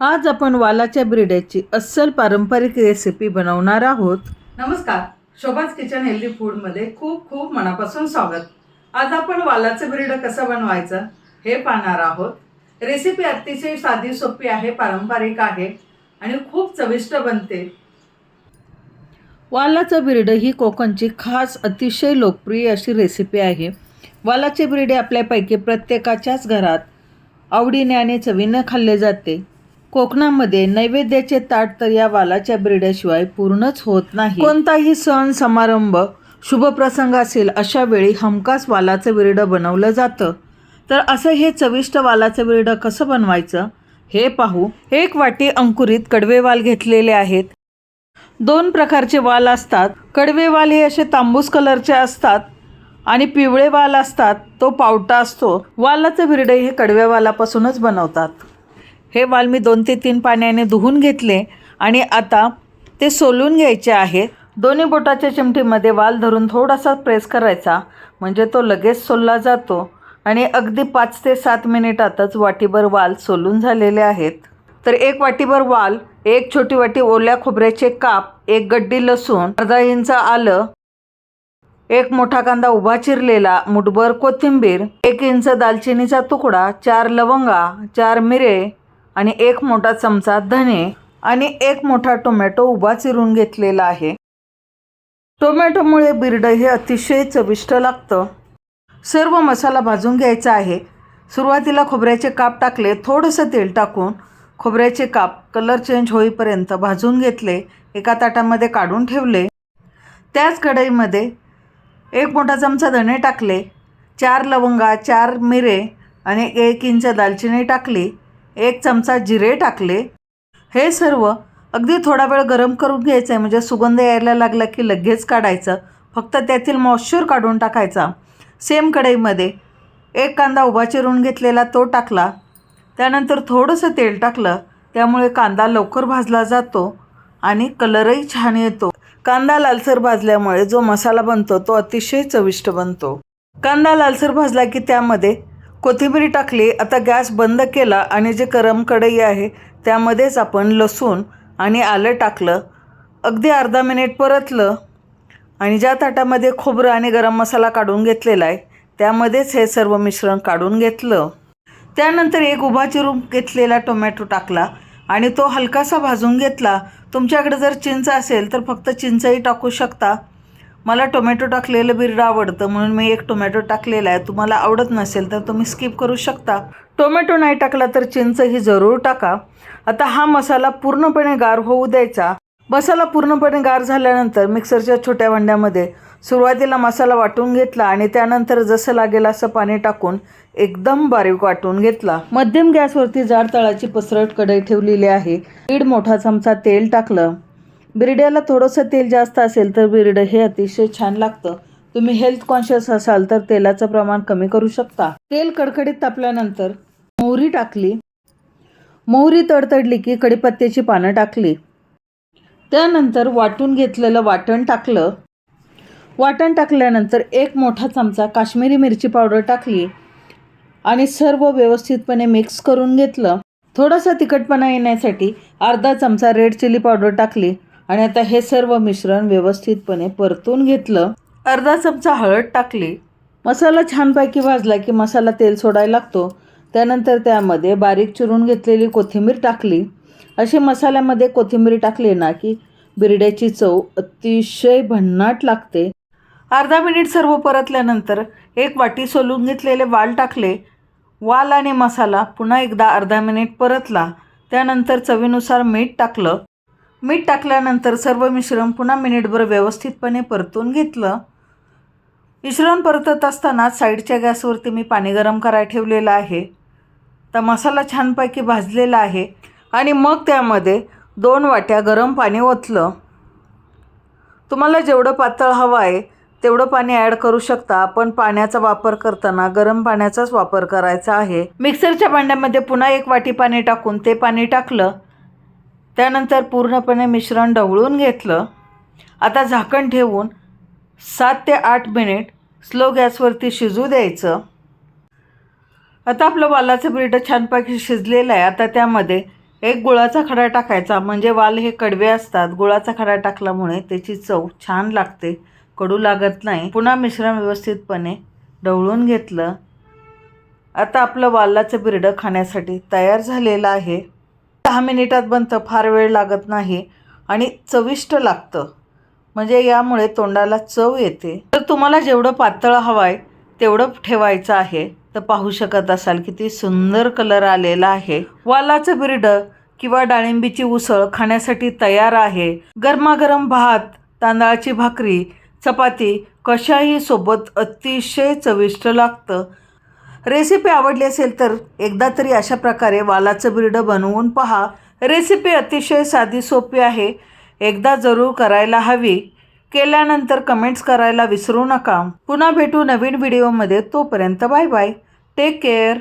आज आपण वालाच्या बिरड्याची अस्सल पारंपरिक रेसिपी बनवणार आहोत. नमस्कार. शोभाच किचन हेल्दी फूडमध्ये खूप खूप मनापासून स्वागत. आज आपण वालाचं बिरडं कसं बनवायचं हे पाहणार आहोत. रेसिपी अतिशय साधी सोपी आहे पारंपरिक आहे आणि खूप चविष्ट बनते. वालाचं बिरडं ही कोकणची खास अतिशय लोकप्रिय अशी रेसिपी आहे. वालाचे बिरडे आपल्यापैकी प्रत्येकाच्याच घरात आवडीने आणि चवीनं खाल्ले जाते. कोकणामध्ये नैवेद्याचे ताट तर या वालाच्या बिरड्याशिवाय पूर्णच होत नाही. कोणताही सण समारंभ शुभप्रसंग असेल अशा वेळी हमखास वालाचं बिरडं बनवलं जातं. तर असं हे चविष्ट वालाचं बिरडं कसं बनवायचं हे पाहू एक वाटी अंकुरित कडवे वाल घेतलेले आहेत. दोन प्रकारचे वाल असतात. कडवे वाल हे असे तांबूस कलरचे असतात आणि पिवळे वाल असतात तो पावटा असतो. वालाचे बिरडे हे कडव्या वालापासूनच बनवतात. हे वाल मी दोन ते तीन पाण्याने धुवून घेतले आणि आता ते सोलून घ्यायचे आहे दोन्ही बोटाच्या चिमटीमध्ये वाल धरून थोडासा प्रेस करायचा म्हणजे तो लगेच सोलला जातो आणि अगदी पाच ते सात मिनिटातच वाटीभर वाल सोलून झालेले आहेत. तर एक वाटीभर वाल एक छोटी वाटी ओल्या खोबऱ्याचे काप एक गड्डी लसूण अर्धा इंच आलं एक मोठा कांदा उभा चिरलेला मुठभर कोथिंबीर एक इंच दालचिनीचा तुकडा चार लवंगा चार मिरे आणि एक मोठा चमचा धने आणि एक मोठा टोमॅटो उभा चिरून घेतलेला आहे. टोमॅटोमुळे बिरडं हे अतिशय चविष्ट लागतं. सर्व मसाला भाजून घ्यायचा आहे. सुरुवातीला खोबऱ्याचे काप टाकले थोडंसं तेल टाकून खोबऱ्याचे काप कलर चेंज होईपर्यंत भाजून घेतले एका ताटामध्ये काढून ठेवले. त्याच कढईमध्ये एक मोठा चमचा धणे टाकले चार लवंगा चार मिरे आणि एक इंच दालचिनी टाकली. एक चमचा जिरे टाकले. हे सर्व अगदी थोडा वेळ गरम करून घ्यायचं आहे म्हणजे सुगंध यायला लागला की लगेच काढायचं. फक्त त्यातील मॉइश्चर काढून टाकायचा. सेम कढईमध्ये एक कांदा उभा चिरून घेतलेला तो टाकला. त्यानंतर थोडंसं तेल टाकलं. त्यामुळे कांदा लवकर भाजला जातो आणि कलरही छान येतो. कांदा लालसर भाजल्यामुळे जो मसाला बनतो तो अतिशय चविष्ट बनतो. कांदा लालसर भाजला की त्यामध्ये कोथिंबीर टाकली आता गॅस बंद केला आणि जे गरम कढई आहे त्यामध्येच आपण लसूण आणि आलं टाकलं. अगदी अर्धा मिनिट परतलं आणि ज्या ताटामध्ये खोबरं आणि गरम मसाला काढून घेतलेला आहे त्यामध्येच हे सर्व मिश्रण काढून घेतलं. त्यानंतर एक उभा चिरून घेतलेला टोमॅटो टाकला आणि तो हलकासा भाजून घेतला. तुमच्याकडे जर चिंच असेल तर फक्त चिंचही टाकू शकता. मला टोमॅटो टाकलेलं बिरडं आवडतं म्हणून मी एक टोमॅटो टाकलेला आहे. तुम्हाला आवडत नसेल तर तुम्ही स्किप करू शकता. टोमॅटो नाही टाकला तर चिंचही जरूर टाका. आता हा मसाला पूर्णपणे गार होऊ द्यायचा. मसाला पूर्णपणे गार झाल्यानंतर मिक्सरच्या छोट्या भांड्यामध्ये सुरुवातीला मसाला वाटून घेतला आणि त्यानंतर जसं लागेल असं पाणी टाकून एकदम बारीक वाटून घेतला. मध्यम गॅसवरती जाड तळाची पसरट कढई ठेवलेली आहे. दीड मोठा चमचा तेल टाकलं. बिरड्याला थोडंसं तेल जास्त असेल तर बिरडं हे अतिशय छान लागतं. तुम्ही हेल्थ कॉन्शियस असाल तर तेलाचं प्रमाण कमी करू शकता. तेल कडकडीत तापल्यानंतर मोहरी टाकली. मोहरी तडतडली की कडीपत्त्याची पानं टाकली. त्यानंतर वाटून घेतलेलं वाटण टाकलं. वाटण टाकल्यानंतर एक मोठा चमचा काश्मीरी मिरची पावडर टाकली आणि सर्व व्यवस्थितपणे मिक्स करून घेतलं. थोडासा तिखटपणा येण्यासाठी अर्धा चमचा रेड चिली पावडर टाकली. आणि आता हे सर्व मिश्रण व्यवस्थितपणे परतून घेतलं. अर्धा चमचा हळद टाकली. मसाला छानपैकी भाजला की मसाला तेल सोडायला लागतो. त्यानंतर त्यामध्ये बारीक चिरून घेतलेली कोथिंबीर टाकली. अशी मसाल्यामध्ये कोथिंबीर टाकली ना की बिरड्याची चव अतिशय भन्नाट लागते. अर्धा मिनिट सर्व परतल्यानंतर एक वाटी सोलून घेतलेले वाल टाकले. वाल आणि मसाला पुन्हा एकदा अर्धा मिनिट परतला. त्यानंतर चवीनुसार मीठ टाकलं. मीठ टाकल्यानंतर सर्व मिश्रण पुन्हा मिनिटभर व्यवस्थितपणे परतून घेतलं. मिश्रण परतत असताना साईडच्या गॅसवरती मी पाणी गरम करायला ठेवलेलं आहे. तर मसाला छानपैकी भाजलेला आहे आणि मग त्यामध्ये दोन वाट्या गरम पाणी ओतलं. तुम्हाला जेवढं पातळ हवं आहे तेवढं पाणी ॲड करू शकता. आपण पाण्याचा वापर करताना गरम पाण्याचाच वापर करायचा आहे. मिक्सरच्या भांड्यामध्ये पुन्हा एक वाटी पाणी टाकून ते पाणी टाकलं. त्यानंतर पूर्णपणे मिश्रण ढवळून घेतलं. आता झाकण ठेवून सात ते आठ मिनिट स्लो गॅसवरती शिजू द्यायचं. आता आपलं वालाचं बिरडं छानपैकी शिजलेलं आहे. आता त्यामध्ये एक गुळाचा खडा टाकायचा. म्हणजे वाल हे कडवे असतात. गुळाचा खडा टाकल्यामुळे त्याची चव छान लागते. कडू लागत नाही. पुन्हा मिश्रण व्यवस्थितपणे ढवळून घेतलं. आता आपलं वालाचं बिरडं खाण्यासाठी तयार झालेलं आहे. दहा मिनिटात बनतं फार वेळ लागत नाही आणि चविष्ट लागतं. म्हणजे यामुळे तोंडाला चव येते. तर तुम्हाला जेवढं पातळ हवं आहे तेवढं ठेवायचं आहे. तर पाहू शकत असाल किती सुंदर कलर आलेला आहे. वालाचं बिरडं किंवा डाळिंबीची उसळ खाण्यासाठी तयार आहे. गरमागरम भात तांदळाची भाकरी चपाती कशाही सोबत अतिशय चविष्ट लागतं. रेसिपी आवडली असेल तर एकदा तरी अशा प्रकारे वालाचं बिरडं बनवून पहा. रेसिपी अतिशय साधी सोपी आहे. एकदा जरूर करायला हवी. केल्यानंतर कमेंट्स करायला विसरू नका. पुन्हा भेटू नवीन व्हिडिओमध्ये तोपर्यंत बाय बाय टेक केअर